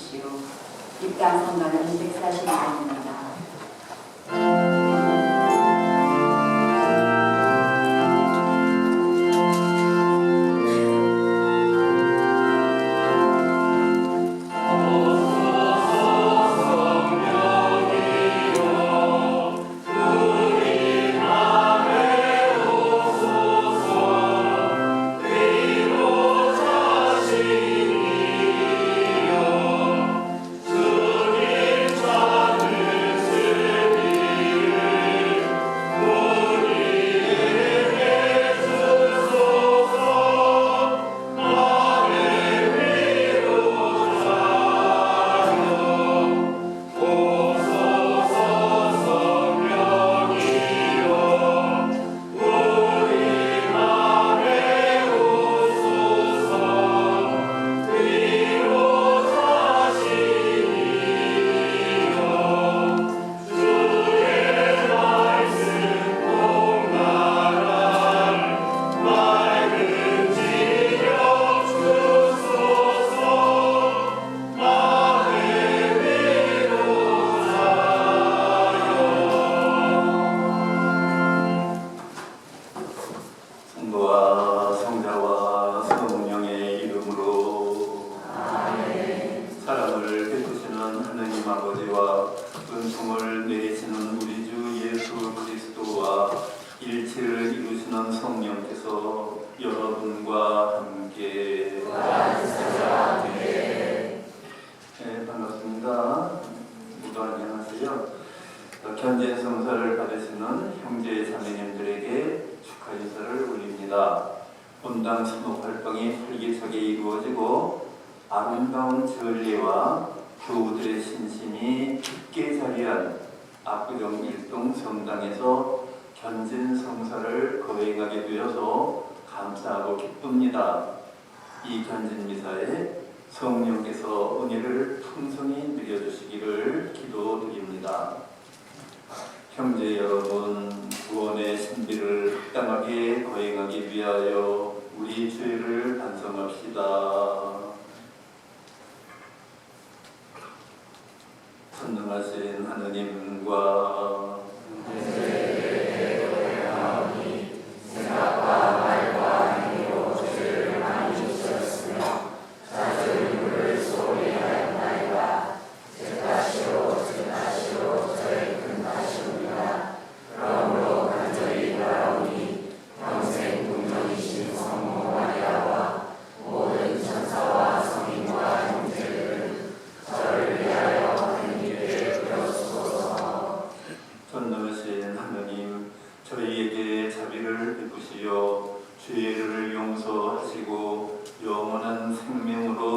주십시오. 입당 선거는 140만입니다. 본당 선호 활동이 활기차게 이루어지고 아름다운 전례와 교우들의 신심이 깊게 자리한 압구정 일동 성당에서 견진 성사를 거행하게 되어서 감사하고 기쁩니다. 이 견진 미사에 성령께서 은혜를 풍성히 누려주시기를 기도드립니다. 형제 여러분, 구원의 신비를 합당하게 거행하기 위하여 우리 죄를 반성합시다. 전능하신 하느님 رسولا من رسله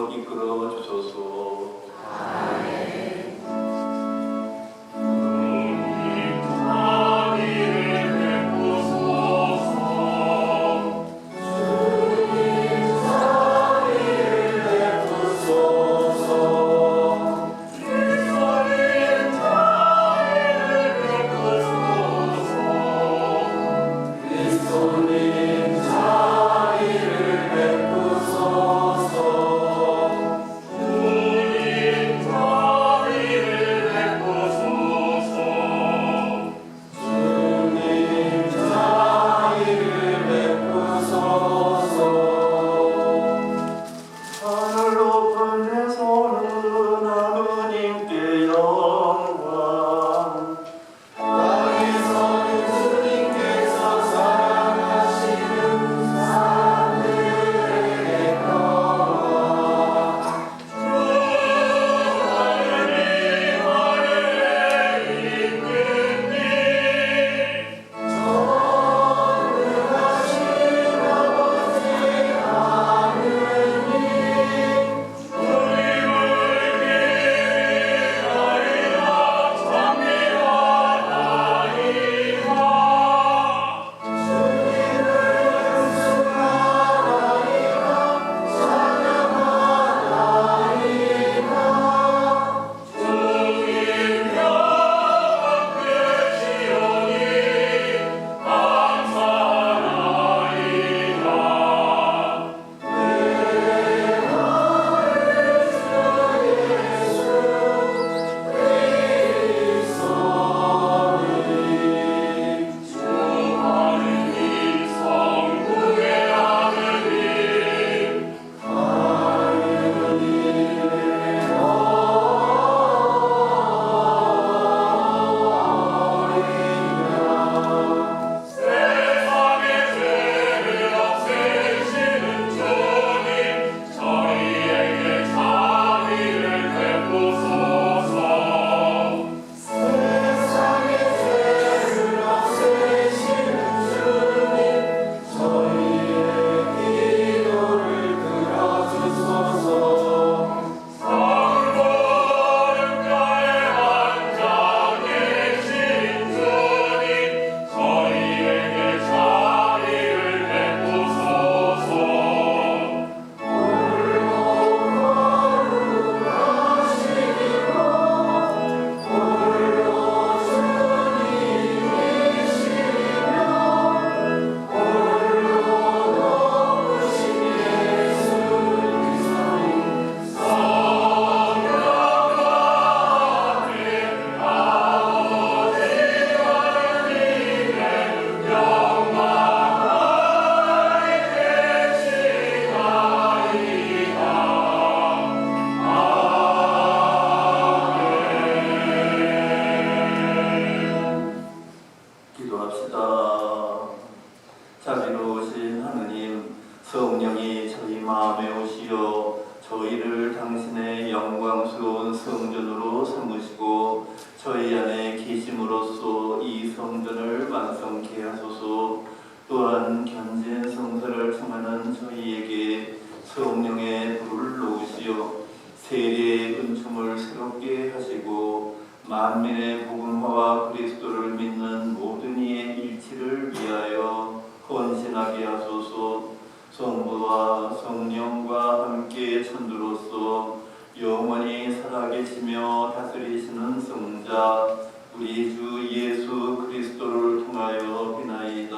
만민의 복음화와 그리스도를 믿는 모든 이의 일치를 위하여 헌신하게 하소서 성부와 성령과 함께 천주로서 영원히 살아계시며 다스리시는 성자 우리 주 예수 그리스도를 통하여 비나이다.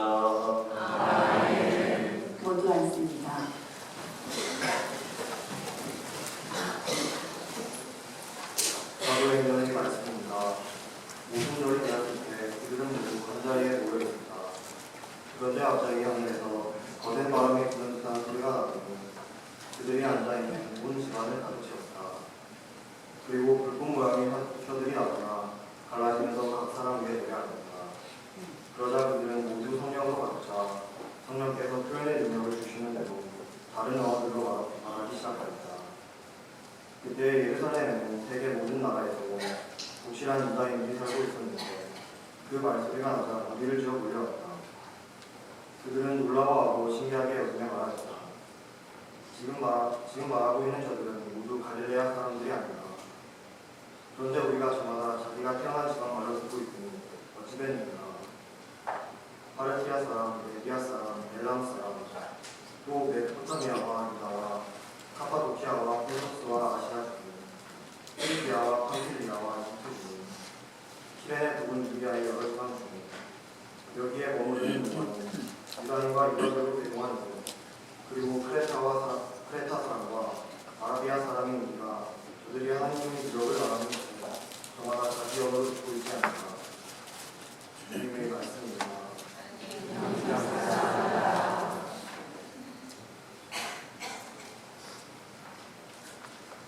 모두 앉습니다. 과거의 면이 많습니다. 모든 놀이 되었을 때 그들은 모두 한 자리에 모여 있었다. 그런데 갑자기 하늘에서 거센 바람이 부는 듯한 소리가 나더니 그들이 앉아있는 온 집안을 가득 채웠다. 그리고 불꽃 모양의 혀들이 나타나 갈라지면서 각 사람 위에 내려앉았다. 그러자 그들은 모두 성령으로 가득 차 성령께서 표현의 능력을 주시는 대로 다른 언어들로 말- 말하기 시작하였다. 그때 예루살렘에는 세계 모든 나라에서 독실한 유다인들이 살고 있었는데 그 말소리가 나자 무리를 지어 몰려왔다. 그들은 놀라워하고 신기하게 여기며 말하였다. 지금 말 지금 말하고 있는 저들은 모두 갈릴레아 사람들이 아닌가. 그런데 우리가 저마다 자기가 태어난 지방 말로 듣고 있으니 어찌 됐는가. 파르티아 사람, 메디아 사람, 엘람 사람, 또 메소포타미아와 유다와 카파도키아와 폴로스와 아시아 중, 프리기아와 팜필리아와 이트 중, 키레네 부분 유리아의 여러 지방 중, 여기에 머무르는 동안은 유다인과 유다교로 대동하는 중, 그리고 크레타와 사, 크레타 사람과 아라비아 사람인 우리가 저들이 하나님의 기록을 말하는 것을 저마다 자기 영어로 듣고 있지 않을까. 주님의 말씀입니다.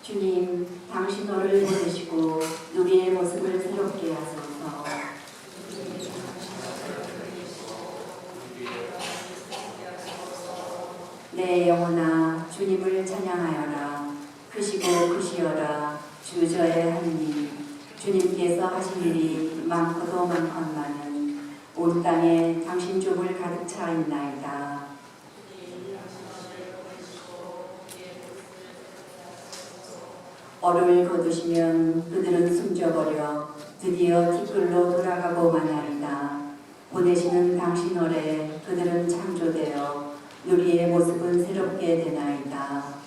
주님, 당신 너를 보내시고 우리의 모습을 새롭게 하소서. 내 영혼아, 주님을 찬양하여라. 크시고 크시어라. 주 저의 하느님, 주님께서 하신 일이 많고도 많건만은 온 땅에 당신 쪽을 가득 차 있나이다. 얼을 거두시면 그들은 숨져버려 드디어 티끌로 돌아가고 마나이다. 보내시는 당신 어래 그들은 창조되어 누리의 모습은 새롭게 되나이다.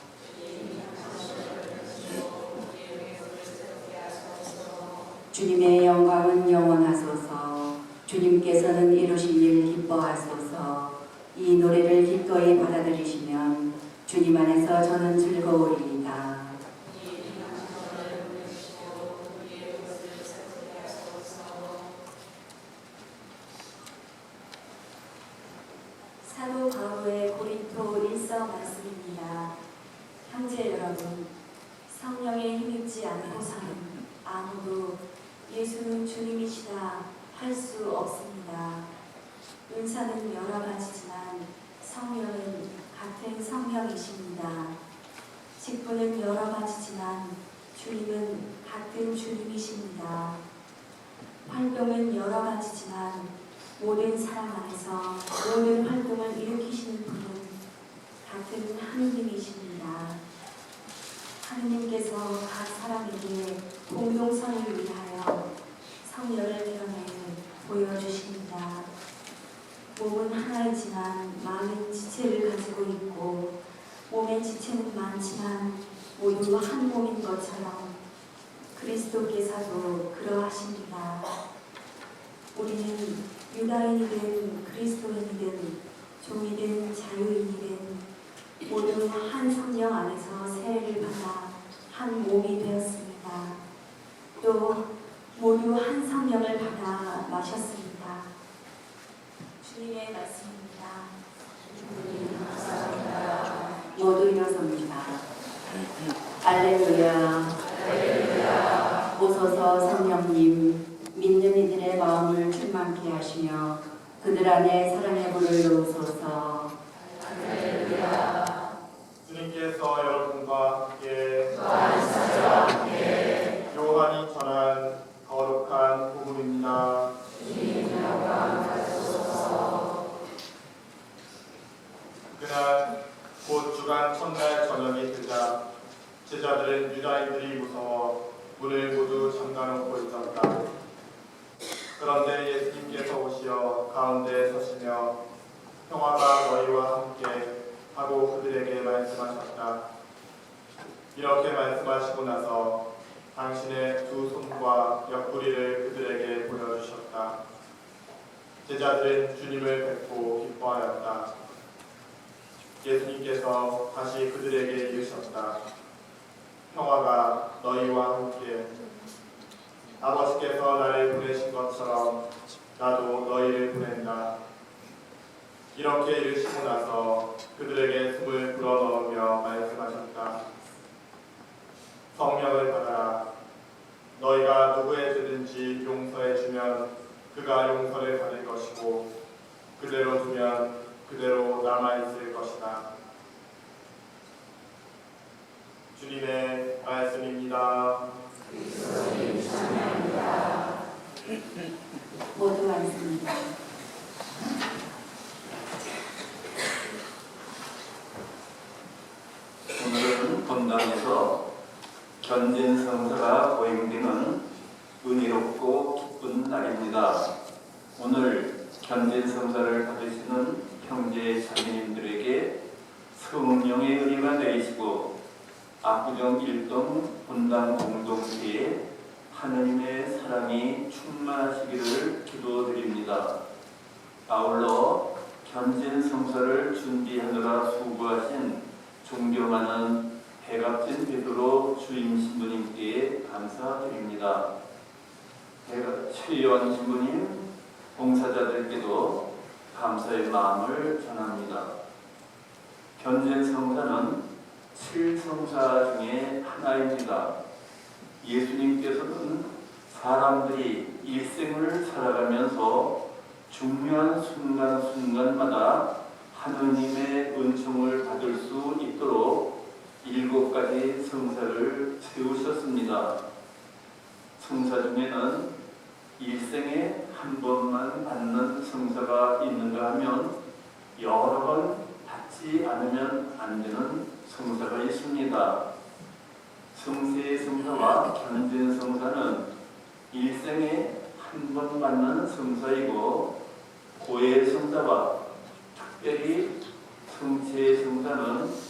주님의 영광은 영원하소서. 주님께서는 이루신 일 기뻐하소서. 이 노래를 기꺼이 받아들이시면 주님 안에서 저는 즐거우리이다. 사도 바울의 고린토 일서 말씀입니다. 형제 여러분, 힘입지 않고서는 아무도 예수는 주님이시다 할 수 없습니다. 은사는 여러 가지지만 성령은 같은 성령이십니다. 직분은 여러 가지지만 주님은 같은 주님이십니다. 활동은 여러 가지지만 모든 사람 안에서 모든 활동을 일으키시는 분은 같은 하느님이십니다. 하느님께서 각 사람에게 공동선을 위하여 성령을 변해 보여주십니다. 몸은 하나이지만 많은 지체를 가지고 있고 몸의 지체는 많지만 모두 한 몸인 것처럼 그리스도께서도 그러하십니다. 우리는 유다인이든 그리스도인이든 종이든 자유인이든 모두 한 성령 안에서 세례를 받아 한 몸이 되었습니다. 또 모두 한 성령을 받아 마셨습니다. 주님의 말씀입니다. 모두 일어섭니다. 알렐루야. 오소서 성령님, 믿는 이들의 마음을 충만케 하시며 그들 안에 사랑의 불을 놓으소서. 가려놓고 있었다. 그런데 예수님께서 오시어 가운데 서시며 평화가 너희와 함께 하고 그들에게 말씀하셨다. 이렇게 말씀하시고 나서 당신의 두 손과 옆구리를 그들에게 보여주셨다. 제자들은 주님을 뵙고 기뻐하였다. 예수님께서 다시 그들에게 이르셨다. 평화가 너희와 함께 아버지께서 나를 보내신 것처럼 나도 너희를 보낸다. 이렇게 이르시고 나서 그들에게 숨을 불어넣으며 말씀하셨다. 성령을 받아라. 너희가 누구의 죄든지 용서해 주면 그가 용서를 받을 것이고 그대로 두면 그대로 남아 있을 것이다. 주님의 말씀입니다. 모두 앉습니다. 오늘은 본당에서 견진 성사가 보행되는 은혜롭고 기쁜 날입니다. 오늘 견진 성사를 받으시는 형제 자매님들에게 성령의 은혜가 내리시고 압구정 일동 본당 공동체에 하나님의 사랑이 충만하시기를 기도드립니다. 아울러 견진 성사를 준비하느라 수고하신 존경하는 백압진 베드로 주임 신부님께 감사드립니다. 백- 최연 신부님, 봉사자들께도 감사의 마음을 전합니다. 견진 성사는 칠성사 중에 하나입니다. 예수님께서는 사람들이 일생을 살아가면서 중요한 순간순간마다 하느님의 은총을 받을 수 있도록 일곱 가지 성사를 세우셨습니다. 성사 중에는 일생에 한 번만 받는 성사가 있는가 하면 여러 번 받지 않으면 안 되는 성사가 있습니다. 성세 성사와 견진 성사는 일생에 한 번 받는 성사이고 고해 성사와 특별히 성체 성사는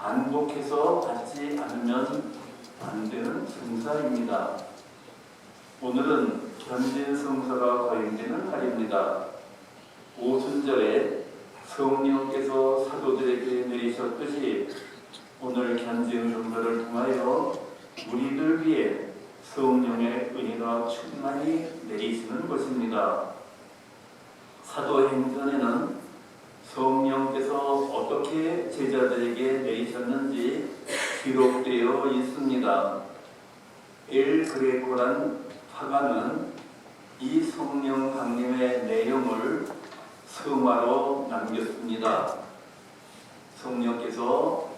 반복해서 받지 않으면 안 되는 성사입니다. 오늘은 견진 성사가 거행되는 날입니다. 오순절에 성령께서 사도들에게 내리셨듯이 오늘 견진 성사를 통하여 우리들 위해 성령의 은혜가 충만히 내리시는 것입니다. 사도행전에는 성령께서 어떻게 제자들에게 내리셨는지 기록되어 있습니다. 엘 그레코란 화가는 이 성령 강림의 내용을 성화로 남겼습니다. 성령께서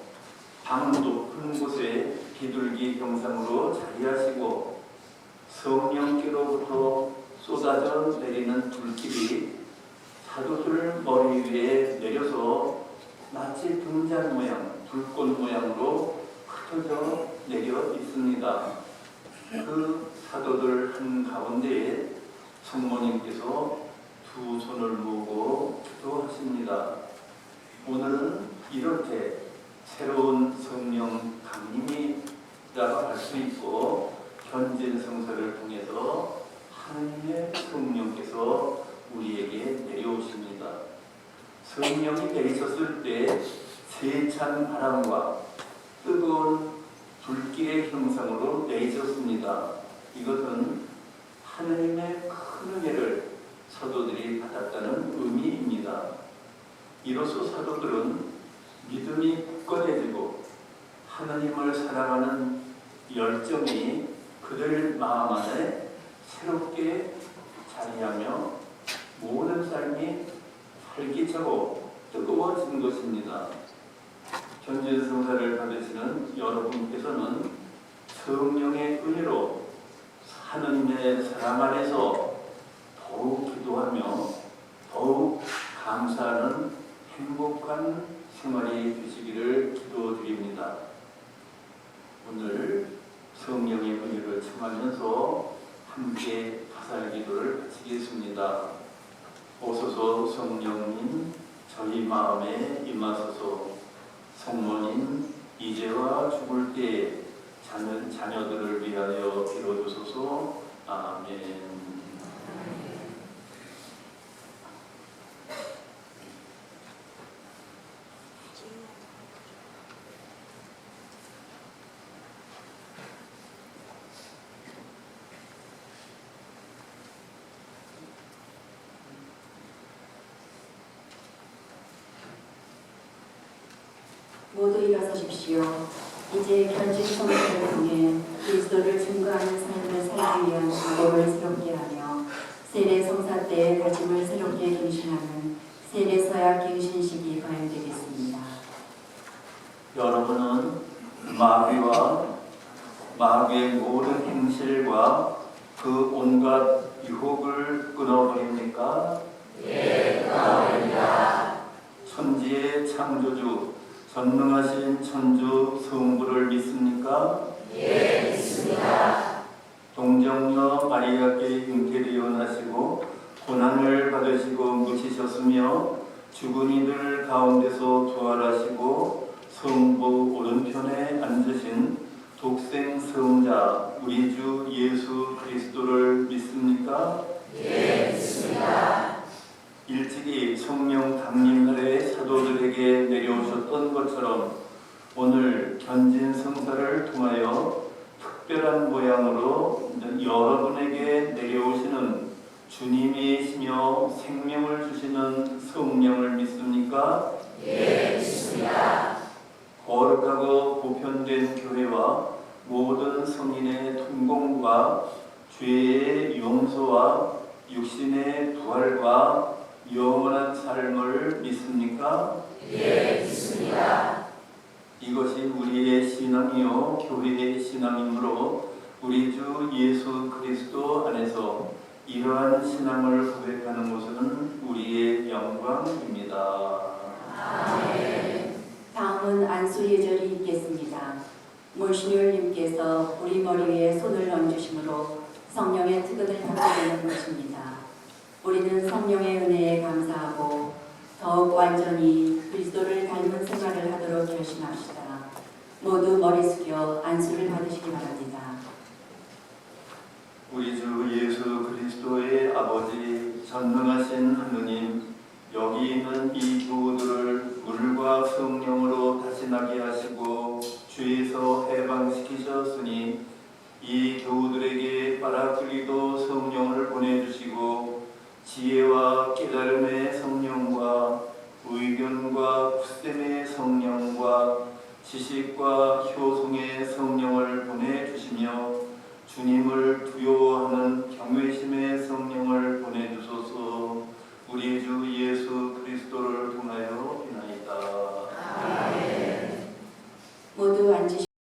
방 높은 곳에 비둘기 형상으로 자리하시고 성령께로부터 쏟아져 내리는 불길이 사도들 머리 위에 내려서 마치 등잔 모양, 불꽃 모양으로 흩어져 내려 있습니다. 그 사도들 한 가운데에 성모님께서 두 손을 모으고 기도하십니다. 오늘은 이렇게 새로운 성령 강림이라고 할 수 있고 현진 성사를 통해서 하나님의 성령께서 우리에게 내려오십니다. 성령이 내리셨을 때 세찬 바람과 뜨거운 불길의 형상으로 내리셨습니다. 이것은 하나님의 큰 은혜를 사도들이 받았다는 의미입니다. 이로써 사도들은 믿음이 굳건해지고 하나님을 사랑하는 열정이 그들 마음 안에 새롭게 자리하며 모든 삶이 활기차고 뜨거워진 것입니다. 현진 성사를 받으시는 여러분께서는 성령의 은혜로 하나님의 사랑 안에서 더욱 기도하며 더욱 감사하는 행복한 생활이 되시기를 기도드립니다. 오늘 성령의 은혜를 청하면서 함께 화살 기도를 바치겠습니다. 오소서 성령님 저희 마음에 임하소서. 성모님 이제와 죽을 때 자녀, 자녀들을 위하여 빌어주소서 아멘 모두 일어서십시오. 이제 견진 성도를 통해 그리스도를 증거하는 삶을 살기 위한 각오를 새롭게 하며 세례 성사 때의 다짐을 새롭게 갱신하는 세례 서약 갱신식이 거행되겠습니다. 여러분은 마귀와 마귀의 모든 행실과 그 온갖 유혹을 끊어버립니까? 예, 끊어버립니다. 천지의 창조주, 전능하신 천주 성부를 믿습니까? 예, 믿습니다. 동정녀 마리아께 잉태리온하시고 고난을 받으시고 묻히셨으며 죽은 이들 가운데서 부활하시고 성부 오른편에 앉으신 독생 성자 우리 주 예수 그리스도를 믿습니까? 예, 믿습니다. 일찍이 성령 강림날에 사도들에게 내려오셨던 것처럼 오늘 견진 성사를 통하여 특별한 모양으로 여러분에게 내려오시는 주님이시며 생명을 주시는 성령을 믿습니까? 거룩하고 보편된 교회와 모든 성인의 통공과 죄의 용서와 육신의 부활과 영원한 삶을 믿습니까? 예, 믿습니다. 이것이 우리의 신앙이요 교회의 신앙이므로 우리 주 예수 그리스도 안에서 이러한 신앙을 고백하는 것은 우리의 영광입니다. 다음은 안수 예절이 있겠습니다. 몰신율님께서 우리 머리 위에 손을 얹으심으로 성령의 특은을 받게 되는 것입니다. 우리는 성령의 은혜에 감사하고 더욱 완전히 그리스도를 닮은 생활을 하도록 결심합시다. 모두 머리 숙여 안수를 받으시기 바랍니다. 우리 주 예수 그리스도의 아버지 전능하신 하느님 여기 있는 이 교우들을 물과 성령으로 다시 나게 하시고 죄에서 해방시키셨으니 이 교우들에게 바라클리도 성령을 보내주시고 지혜와 깨달음의 성령과 의견과 구셈의 성령과 지식과 효성의 성령을 보내주시며 주님을 두려워하는 경외심의 성령을 보내주소서. 우리 주 예수 그리스도를 통하여